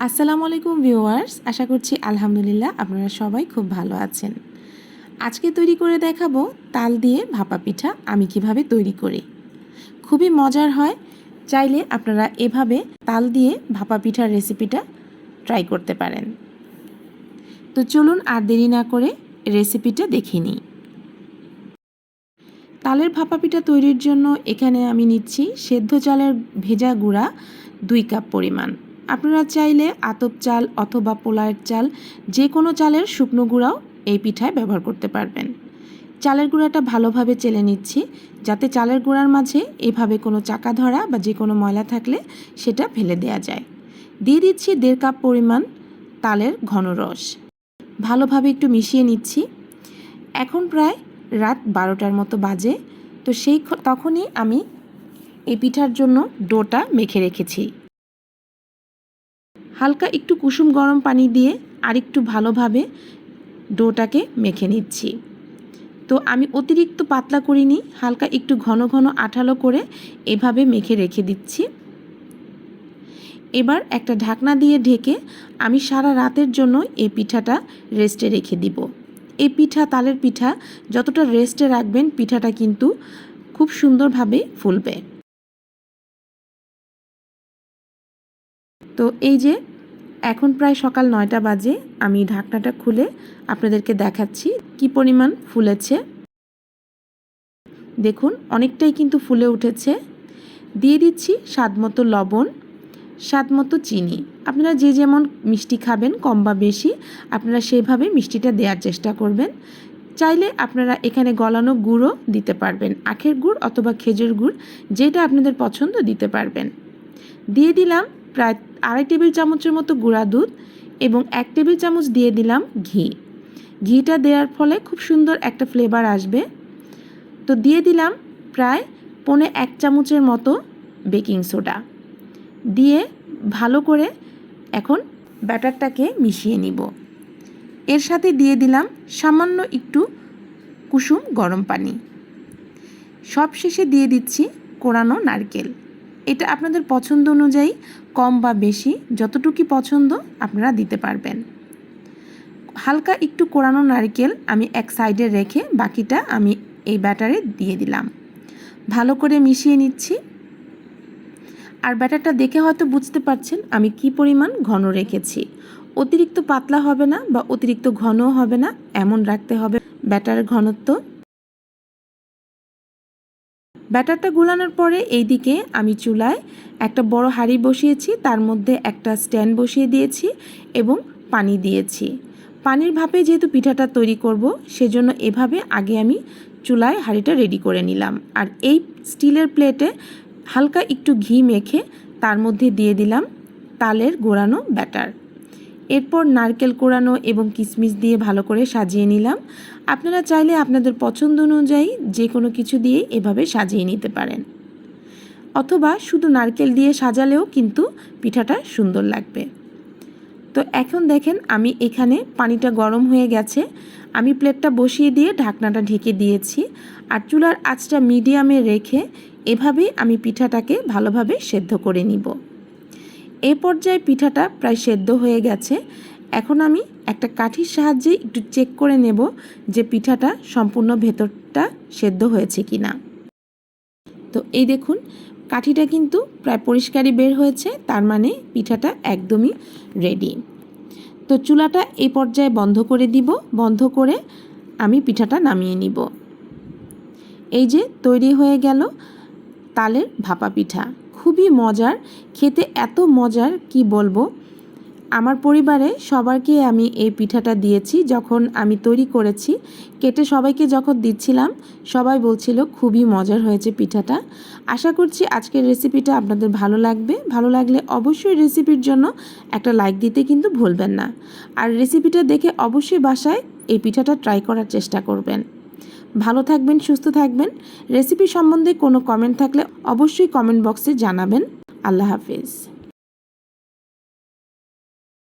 আসসালামু আলাইকুম ভিউয়ার্স, আশা করছি আলহামদুলিল্লাহ আপনারা সবাই খুব ভালো আছেন। আজকে তৈরি করে দেখাবো তাল দিয়ে ভাপা পিঠা আমি কীভাবে তৈরি করি। খুবই মজার হয়, চাইলে আপনারা এভাবে তাল দিয়ে ভাপা পিঠার রেসিপিটা ট্রাই করতে পারেন। তো চলুন আর দেরি না করে রেসিপিটা দেখে নিই। তালের ভাপা পিঠা তৈরির জন্য এখানে আমি নিচ্ছি সেদ্ধ চালের ভেজা গুঁড়া দুই কাপ পরিমাণ। আপনারা চাইলে আতপ চাল অথবা পোলায়ের চাল যে কোনো চালের শুকনো গুঁড়াও এই পিঠায় ব্যবহার করতে পারবেন। চালের গুঁড়াটা ভালোভাবে চেলে নিচ্ছি, যাতে চালের গুঁড়ার মাঝে এভাবে কোনো চাকা ধরা বা যে কোনো ময়লা থাকলে সেটা ফেলে দেওয়া যায়। দিয়ে দিচ্ছি দেড় কাপ পরিমাণ তালের ঘন রস। ভালোভাবে একটু মিশিয়ে নিচ্ছি। এখন প্রায় রাত বারোটার মতো বাজে, তো সেই তখনই আমি এই পিঠার জন্য ডোটা মেখে রেখেছি। হালকা একটু কুসুম গরম পানি দিয়ে আরেকটু ভালোভাবে ডোটাকে মেখে নিচ্ছি। তো আমি অতিরিক্ত পাতলা করিনি, হালকা একটু ঘন ঘন আঠালো করে এভাবে মেখে রেখে দিচ্ছি। এবার একটা ঢাকনা দিয়ে ঢেকে আমি সারা রাতের জন্য এই পিঠাটা রেস্টে রেখে দিব। এই পিঠা, তালের পিঠা, যতটা রেস্টে রাখবেন, পিঠাটা কিন্তু খুব সুন্দরভাবে ফুলবে। তো এই যে, এখন প্রায় সকাল নয়টা বাজে, আমি ঢাকনাটা খুলে আপনাদেরকে দেখাচ্ছি কি পরিমাণ ফুলেছে। দেখুন, অনেকটাই কিন্তু ফুলে উঠেছে। দিয়ে দিচ্ছি স্বাদ মতো লবণ স্বাদ মতো চিনি। আপনারা যে যেমন মিষ্টি খাবেন, কম বা বেশি, আপনারা সেইভাবে মিষ্টিটা দেওয়ার চেষ্টা করবেন। চাইলে আপনারা এখানে গলানো গুঁড়ো দিতে পারবেন, আখের গুড় অথবা খেজুর গুড়, যেটা আপনাদের পছন্দ দিতে পারবেন। দিয়ে দিলাম প্রায় আড়াই টেবিল চামচের মতো গুঁড়া দুধ এবং এক টেবিল চামচ দিয়ে দিলাম ঘি। ঘিটা দেওয়ার ফলে খুব সুন্দর একটা ফ্লেভার আসবে। তো দিয়ে দিলাম প্রায় পনে এক চামচের মতো বেকিং সোডা দিয়ে ভালো করে এখন ব্যাটারটাকে মিশিয়ে নিব। এর সাথে দিয়ে দিলাম সামান্য একটু কুসুম গরম পানি। সব শেষে দিয়ে দিচ্ছি কোরানো নারকেল। এটা আপনাদের পছন্দ অনুযায়ী কম বা বেশি যতটুকু পছন্দ আপনারা দিতে পারবেন। হালকা একটু কোরানো নারকেল আমি এক সাইডে রেখে বাকিটা আমি এই ব্যাটারে দিয়ে দিলাম। ভালো করে মিশিয়ে নিচ্ছি। আর ব্যাটারটা দেখে হয়তো বুঝতে পারছেন আমি কি পরিমাণ ঘন রেখেছি। অতিরিক্ত পাতলা হবে না বা অতিরিক্ত ঘনও হবে না, এমন রাখতে হবে। ব্যাটারের ঘনত্ব ব্যাটারটা গোলানোর পরে এই দিকে আমি চুলায় একটা বড় হাঁড়ি বসিয়েছি, তার মধ্যে একটা স্ট্যান্ড বসিয়ে দিয়েছি এবং পানি দিয়েছি। পানির ভাপে যেহেতু পিঠাটা তৈরি করব, সেজন্য এভাবে আগে আমি চুলায় হাঁড়িটা রেডি করে নিলাম। আর এই স্টিলের প্লেটে হালকা একটু ঘি মেখে তার মধ্যে দিয়ে দিলাম তালের গোড়ানো ব্যাটার। এরপর নারকেল কোড়ানো এবং কিশমিশ দিয়ে ভালো করে সাজিয়ে নিলাম। আপনারা চাইলে আপনাদের পছন্দ অনুযায়ী যে কোনো কিছু দিয়ে এভাবে সাজিয়ে নিতে পারেন। অথবা শুধু নারকেল দিয়ে সাজালেও কিন্তু পিঠাটা সুন্দর লাগবে। তো এখন দেখেন আমি এখানে পানিটা গরম হয়ে গেছে। আমি প্লেটটা বসিয়ে দিয়ে ঢাকনাটা ঢেকে দিয়েছি আর চুলার আঁচটা মিডিয়ামে রেখে এভাবেই আমি পিঠাটাকে ভালোভাবে সেদ্ধ করে নিব। এই পর্যায়ে পিঠাটা প্রায় সেদ্ধ হয়ে গেছে। এখন আমি একটা কাঠির সাহায্যে একটু চেক করে নেব যে পিঠাটা সম্পূর্ণ ভেতরটা সেদ্ধ হয়েছে কি না তো এই দেখুন, কাঠিটা কিন্তু প্রায় পরিষ্কারই বের হয়েছে, তার মানে পিঠাটা একদমই রেডি তো চুলাটা এই পর্যায়ে বন্ধ করে দিব, বন্ধ করে আমি পিঠাটা নামিয়ে নিব। এই যে তৈরি হয়ে গেল তালের ভাপা পিঠা। খুবই মজার, খেতে এত মজার, কি বলব? আমার পরিবারে সবাইকে আমি এই পিঠাটা দিয়েছি, যখন আমি তৈরি করেছি। কেটে সবাইকে যখন দিচ্ছিলাম, সবাই বলছিল খুবই মজার হয়েছে পিঠাটা। আশা করছি আজকের রেসিপিটা আপনাদের ভালো লাগবে। ভালো লাগলে অবশ্যই রেসিপির জন্য একটা লাইক দিতে কিন্তু ভুলবেন না। আর রেসিপিটা দেখে অবশ্যই বাসায় এই পিঠাটা ট্রাই করার চেষ্টা করবেন। ভালো থাকবেন, সুস্থ থাকবেন। রেসিপি সম্বন্ধে কোনো কমেন্ট থাকলে অবশ্যই কমেন্ট বক্সে জানাবেন। আল্লাহ হাফিজ।